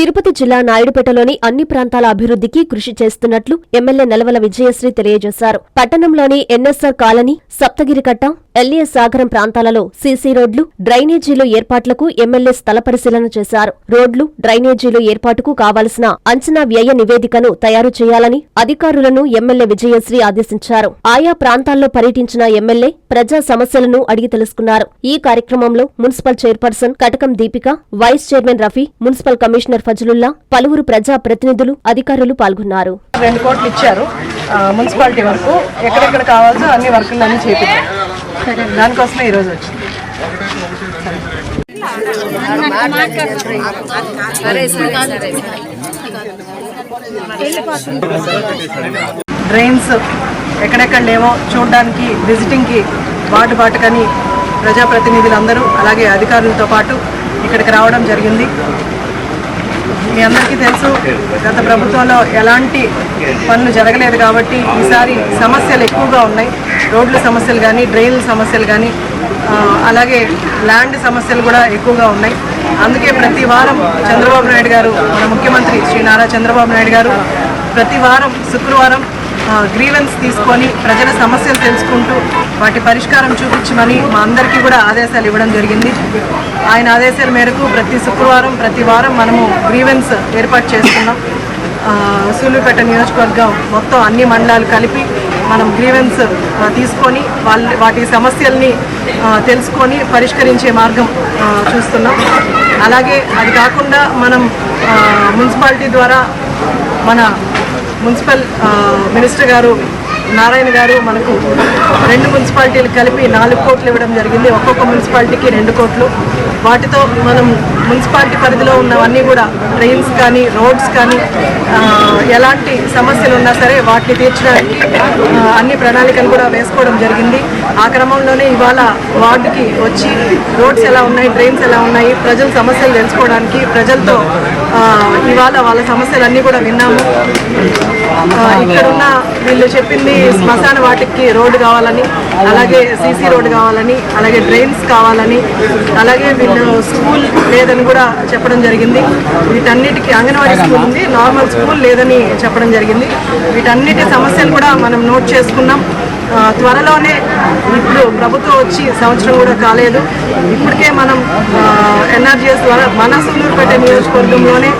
తిరుపతి జిల్లా నాయుడుపేటలోని అన్ని ప్రాంతాల అభివృద్ధికి కృషి చేస్తున్నట్లు ఎమ్మెల్యే నెలవల విజయశ్రీ తెలియజేశారు. పట్టణంలోని ఎన్ఎస్ఆర్ కాలనీ సప్తగిరికట్ట ఎల్ఏ సాగరం ప్రాంతాలలో సీసీ రోడ్లు డ్రైనేజీలు ఏర్పాట్లకు ఎమ్మెల్యే స్థల పరిశీలన చేశారు. రోడ్లు డ్రైనేజీలు ఏర్పాటుకు కావాల్సిన అంచనా వ్యయ నివేదికను తయారు చేయాలని అధికారులను ఎమ్మెల్యే విజయశ్రీ ఆదేశించారు. ఆయా ప్రాంతాల్లో పర్యటించిన ఎమ్మెల్యే ప్రజా సమస్యలను అడిగి తెలుసుకున్నారు. ఈ కార్యక్రమంలో municipal chairperson Katakam Deepika vice chairman Rafi municipal commissioner Fazlullah పలువురు ప్రజా ప్రతినిధులు అధికారులు పాల్గొన్నారు. రెండు కోట్లు ఇచ్చారు మున్సిపాలిటీ వరకు ఎక్కడెక్కడ కావాల్సో అన్ని వర్కులు చేపించారు దానికోసమే ఈరోజు వచ్చింది డ్రైన్స్ ఎక్కడెక్కడ లేవో చూడడానికి విజిటింగ్కి వార్డు బాటకని ప్రజాప్రతినిధులందరూ అలాగే అధికారులతో పాటు ఇక్కడికి రావడం జరిగింది. మీ అందరికీ తెలుసు గత ప్రభుత్వంలో ఎలాంటి పనులు జరగలేదు కాబట్టి ఈసారి సమస్యలు ఎక్కువగా ఉన్నాయి. రోడ్ల సమస్యలు కానీ డ్రైన్ల సమస్యలు కానీ అలాగే ల్యాండ్ సమస్యలు కూడా ఎక్కువగా ఉన్నాయి. అందుకే ప్రతి వారం చంద్రబాబు నాయుడు గారు మన ముఖ్యమంత్రి శ్రీ నారా చంద్రబాబు నాయుడు గారు ప్రతి వారం శుక్రవారం గ్రీవెన్స్ తీసుకొని ప్రజల సమస్యలు తెలుసుకుంటూ వాటి పరిష్కారం చూపించమని మా అందరికీ కూడా ఆదేశాలు ఇవ్వడం జరిగింది. ఆయన ఆదేశాల మేరకు ప్రతి శుక్రవారం ప్రతి వారం మనము గ్రీవెన్స్ ఏర్పాటు చేసుకున్నాం ఆ, నియోజకవర్గం మొత్తం అన్ని మండలాలు కలిపి మనం గ్రీవెన్స్ తీసుకొని వాళ్ళ వాటి సమస్యల్ని తెలుసుకొని పరిష్కరించే మార్గం చూస్తున్నాం. అలాగే అది కాకుండా మనం మున్సిపాలిటీ ద్వారా మన మున్సిపల్ మినిస్టర్ గారు నారాయణ గారు మనకు రెండు మున్సిపాలిటీలు కలిపి నాలుగు కోట్లు ఇవ్వడం జరిగింది. ఒక్కొక్క మున్సిపాలిటీకి రెండు కోట్లు. వాటితో మనం మున్సిపాలిటీ పరిధిలో ఉన్నవన్నీ కూడా ట్రైన్స్ కానీ రోడ్స్ కానీ ఎలాంటి సమస్యలు ఉన్నా సరే వాటిని తీర్చడానికి అన్ని ప్రణాళికలు కూడా వేసుకోవడం జరిగింది. ఆ క్రమంలోనే ఇవాళ వార్డుకి వచ్చి రోడ్స్ ఎలా ఉన్నాయి ట్రైన్స్ ఎలా ఉన్నాయి ప్రజల సమస్యలు తెలుసుకోవడానికి ప్రజలతో ఇవాళ వాళ్ళ సమస్యలన్నీ కూడా విన్నాము. ఇక్కడున్న వీళ్ళు చెప్పింది శ్మశాన వాటికి రోడ్డు కావాలని అలాగే సీసీ రోడ్డు కావాలని అలాగే డ్రైన్స్ కావాలని అలాగే వీళ్ళు స్కూల్ లేదని కూడా చెప్పడం జరిగింది. వీటన్నిటికీ అంగన్వాడీ స్కూల్ ఉంది నార్మల్ స్కూల్ లేదని చెప్పడం జరిగింది. వీటన్నిటి సమస్యలు కూడా మనం నోట్ చేసుకున్నాం. త్వరలోనే ఇప్పుడు ప్రభుత్వం వచ్చి సంవత్సరం కూడా కాలేదు. ఇప్పటికే మనం ఎన్ఆర్జీఎస్ ద్వారా మన సూళ్ళూరుపేట నియోజకవర్గంలోనే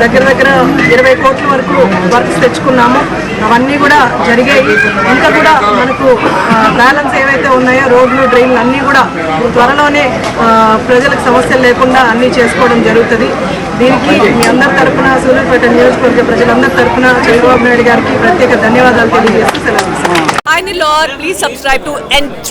దగ్గర దగ్గర ఇరవై కోట్ల వరకు వర్క్స్ తెచ్చుకున్నాము. అవన్నీ కూడా జరిగాయి. ఇంకా కూడా మనకు బ్యాలెన్స్ ఏవైతే ఉన్నాయో రోడ్లు డ్రైన్లు అన్నీ కూడా త్వరలోనే ప్రజలకు సమస్యలు లేకుండా అన్నీ చేసుకోవడం జరుగుతుంది. దీనికి మీ అందరి తరఫున సూళ్ళూరుపేట నియోజకవర్గ ప్రజలందరి తరఫున చంద్రబాబు నాయుడు గారికి ప్రత్యేక ధన్యవాదాలు తెలియజేస్తూ సెలవు తీసుకుంటున్నాను. Hi Lord, please to to N3